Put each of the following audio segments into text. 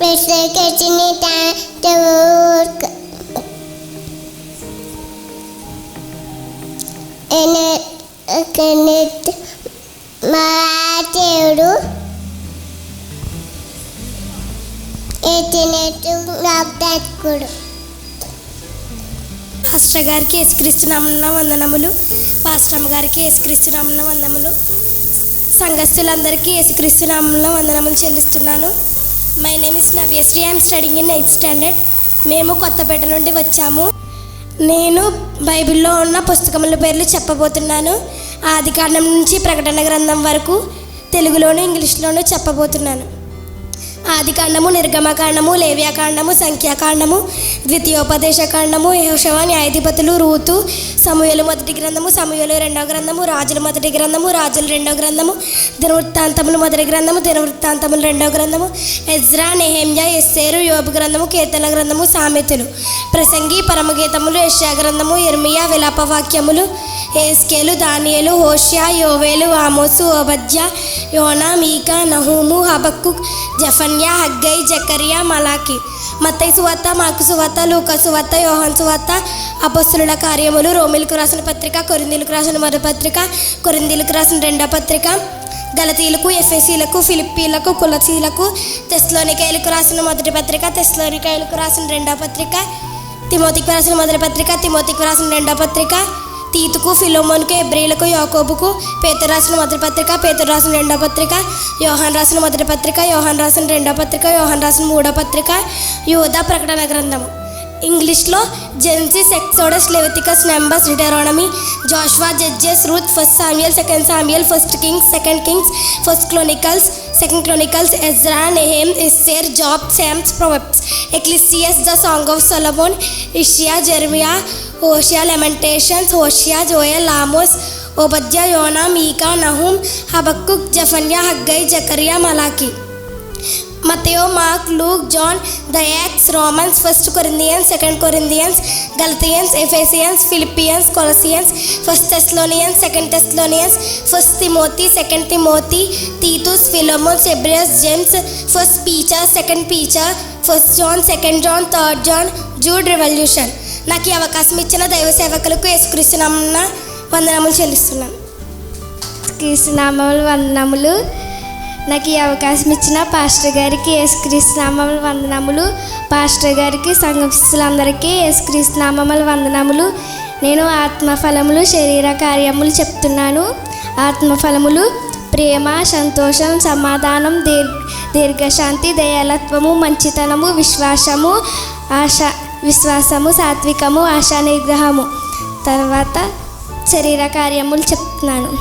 Besökelsini Tavuk. ఎనెట్ మా దేవుడు ఎత్తినట్టు జ్ఞాపకుడు pastor గారికి యేసుక్రీస్తు నామంలో వందనములు పాస్టర్ గారికి యేసుక్రీస్తు నామంలో వందనములు సంఘస్థులందరికీ యేసుక్రీస్తు నామంలో వందనములు చెల్లిస్తున్నాను my name is Navyasri I'm studying in eighth standard మేము కొత్తపేట నుండి వచ్చాము. నేను బైబిల్లో ఉన్న పుస్తకముల పేర్లు చెప్పబోతున్నాను. ఆది కాండం నుంచి ప్రకటన గ్రంథం వరకు తెలుగులోను ఇంగ్లీష్లోను చెప్పబోతున్నాను. ఆదికాండము నిర్గమకాండము లేవ్యాకాండము సంఖ్యాకాండము ద్వితీయోపదేశకాండము యహోషవ న్యాయాధిపతులు రూతు సమూహలు మొదటి గ్రంథము సమూహలు రెండవ గ్రంథము రాజుల మొదటి గ్రంథము రాజులు రెండవ గ్రంథము దినవృత్తాంతములు మొదటి గ్రంథము దినవృత్తాంతములు రెండవ గ్రంథము ఎజ్రా నెహెమ్యా ఎస్సేరు యోబు గ్రంథము కీర్తన గ్రంథము సామెతలు. ప్రసంగి పరమగీతములు యష్యా గ్రంథము ఇర్మియా విలాపవాక్యములు ఏస్కేలు దానియలు హోషియా యోవేలు ఆమోసు ఓబద్య యోనా మీకా నహూము హబక్కు జఫన్ జఫన్యా హగ్గై జకరియా మలాకి మత్తయి సువార్త మాకు సువార్త లూకా సువార్త యోహన్ సువార్త అపస్సుల కార్యములు రోమిలకు రాసిన పత్రిక కొరిందీలకు రాసిన మొదటి పత్రిక కొరిందీలకు రాసిన రెండో పత్రిక గలతీలకు ఎఫ్ఎసీలకు ఫిలిప్పీలకు కులసీలకు తెస్లోనికాయలకు రాసిన మొదటి పత్రిక తెస్లోనికాయలకు రాసిన రెండో పత్రిక తిమోతికి రాసిన మొదటి పత్రిక తిమోతికి రాసిన రెండో పత్రిక తీతుకు ఫిలోమోన్కు ఎబ్రిలకు యాకోబుకు పేతురు రాసిన మొదటి పత్రిక పేతురు రాసిన రెండో పత్రిక యోహాన్ రాసిన మొదటి పత్రిక యోహాన్ రాసిన రెండో పత్రిక యోహాన్ రాసిన మూడో పత్రిక యోధా ప్రకటన గ్రంథం ఇంగ్లీష్లో Genesis Exodus Leviticus Numbers Deuteronomy Joshua Judges Ruth first Samuel second Samuel first Kings second Kings first Chronicles second Chronicles Ezra Nehemiah Esther Job Psalms Proverbs Ecclesiastes the song of Solomon Isaiah Jeremiah Hosea Lamentations Hosea Joel Amos Obadiah Yona Micah Nahum Habakkuk Zephaniah Haggai Zechariah Malachi మతయో Mark Luke John the Acts Romans first Corinthians second Corinthians Galatians Ephesians Philippians Colossians first Thessalonians second Thessalonians first Timothy second Timothy Titus Philemon Hebrews James first Peter second Peter first John second John third John Jude revolution. నాకు ఈ అవకాశం ఇచ్చిన దైవ సేవకులకు యేసుక్రీస్తునామమున వందనములు చెల్లిస్తున్నాను. క్రీస్తునామములు వందనములు. నాకు ఈ అవకాశం ఇచ్చిన పాస్టర్ గారికి యేసుక్రీస్తునామములు వందనములు. పాస్టర్ గారికి సంఘస్థులందరికీ యేసుక్రీస్తునామములు వందనములు. నేను ఆత్మఫలములు శరీర కార్యములు చెప్తున్నాను. ఆత్మఫలములు ప్రేమ సంతోషం సమాధానం దీర్ దీర్ఘశాంతి దయాలత్వము మంచితనము విశ్వాసము ఆశ విశ్వాసము సాత్వికము ఆశా నిగ్రహము. తర్వాత శరీర కార్యములు చెప్తున్నాను.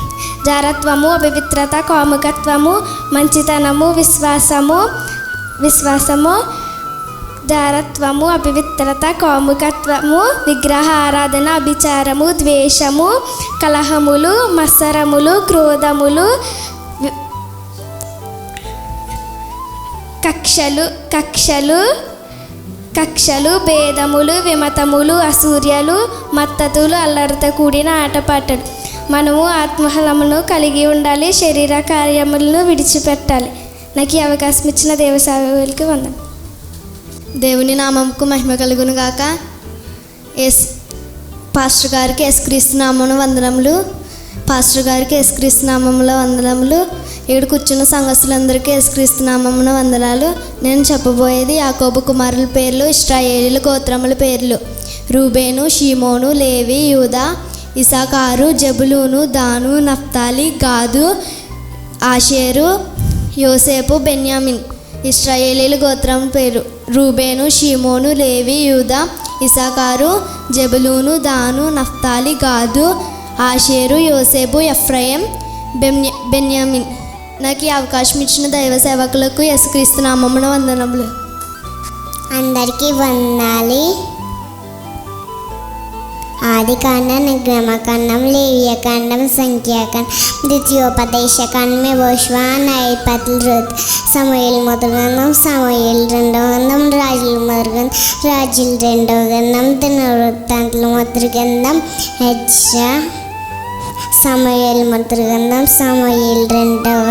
జారత్వము అపవిత్రత కాముకత్వము మంచితనము విశ్వాసము విశ్వాసము జారత్వము అపవిత్రత కాముకత్వము విగ్రహ ఆరాధన అభిచారము ద్వేషము కలహములు మత్సరములు క్రోధములు వి- కక్షలు కక్షలు కక్షలు భేదములు విమతములు అసూర్యలు మత్తతులు అల్లరితో కూడిన ఆటపాటలు. మనము ఆత్మహలమును కలిగి ఉండాలి శరీర కార్యములను విడిచిపెట్టాలి. నాకు ఈ అవకాశం ఇచ్చిన దేవసేవలకి వందనం. దేవుని నామంకు మహిమ కలుగును గాక. ఎస్ పాస్టర్ గారికి యేసుక్రీస్తు నామమున వందనములు. పాస్టర్ గారికి యేసుక్రీస్తు నామముల వందనములు. ఇక్కడ కూర్చున్న సంఘస్థులందరికీ యేసుక్రీస్తు నామమున వందనాలు. నేను చెప్పబోయేది యాకోబు కుమారుల పేర్లు ఇస్రాయేలీల గోత్రముల పేర్లు. రూబేను షీమోను లేవి యూదా ఇసాకారు జబులూను దాను నఫ్తాలి గాదు ఆషేరు యోసేపు బెన్యామిన్. ఇస్రాయేలీల గోత్రం పేరు. రూబేను షీమోను లేవి యూదా ఇసాకారు జబులూను దాను నఫ్తాలి గాదు ఆషేరు యోసేపు ఎఫ్రయం బెన్య బెన్యామిన్. నాకు ఈ అవకాశం ఇచ్చిన దైవ సేవకులకు యేసుక్రీస్తు నామమున వందనములు. అందరికీ వందాలి. ఆదికాండం నిగ్రమకాండం లేవ్యకాండం సంఖ్యాకాండం ద్వితీయోపదేశకాండం యెహోషువ న్యాయపతులు రుత్ సమయలు మొదటి గ్రంథం సమయలు రెండవ గ్రంథం రాజుల మొదటి గ్రంథం రాజుల రెండవ గ్రంథం దినవృత్తాంతుల మొదటి గ్రంథం హెచ్చ సమయల్ మొదటి గ్రంథం సమయల్ రెండవ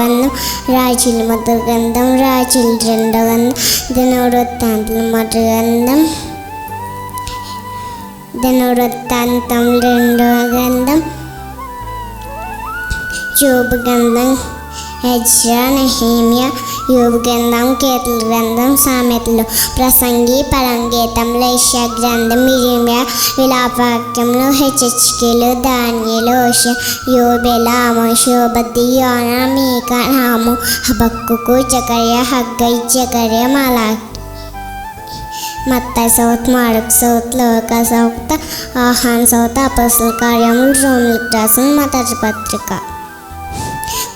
దినవృత్తాంతం రెండో గ్రంథం యోబు గ్రంథం హెజ్రా నెహేమియా యోబు గ్రంథం కీర్తన గ్రంథం సామెతలు ప్రసంగి పరంగీతం లేష గ్రంథం ఇరిమియా విలాపవాక్యంలో హెచ్హెచ్కేలు ధాన్యలు ఓష యోబెల ఆమోష యోన మీక నాము హబక్కుకు జకర్య హగ్గై జకర్య మాలా మత్త సౌత్ మాడక్ సౌత్ లోక సౌత్ ఆహాన్ సౌత్ అపసల కార్యములు రోమిలకు రాసిన మొదటి పత్రిక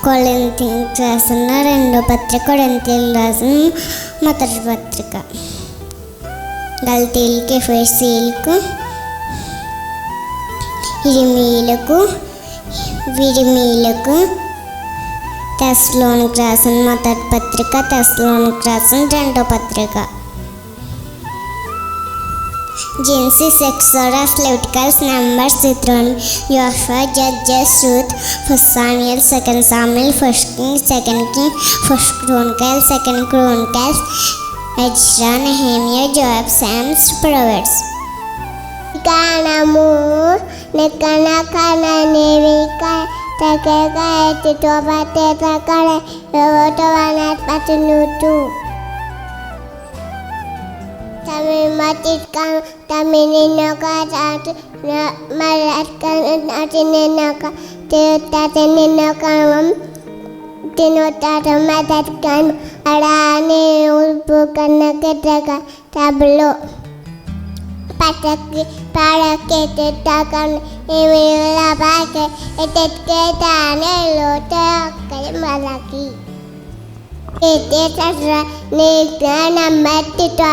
కొరింథీ రాసిన రెండో పత్రిక కొరింథీలు రాసిన మొదటి పత్రిక గల్తీలకి ఎఫ్ఎస్సీలకు ఇరిమీలకు విరిమీలకు టెస్ట్లోనికి రాసిన మొదటి పత్రిక టెస్ట్లోనికి రాసిన రెండో పత్రిక Genesis, Exodus, Leviticus, Numbers, Deuteronomy, Joshua, Judges, Ruth, First Samuel, Second Samuel, First King, Second King, First Chronicles, Second Chronicles, Ezra, Nehemiah, Joab, Psalms, Proverbs. Kanamu, nekana kana nevika, takeka eti tobate takare, yovoto vanat patunutu. തമിഴ്മാറ്റിക്കാൻ തമിഴിനൊക്കെ മലയാളക്കാൻ അതിനൊക്കെ തീർത്ഥാടനം തിനോത്താട്ടം മതക്കാൻ അടാനെ ഉൾപ്പൂക്കുന്ന കിട്ടക തബിളോ പച്ചക്ക് പാടൊക്കെ തിട്ടാക്കാൻ ഇവിടെയുള്ള pack എത്തൊക്കെ താനെല്ലോ തേക്കൽ മലക്കി. എത്തിയ നമ്മൾ തിട്ടാ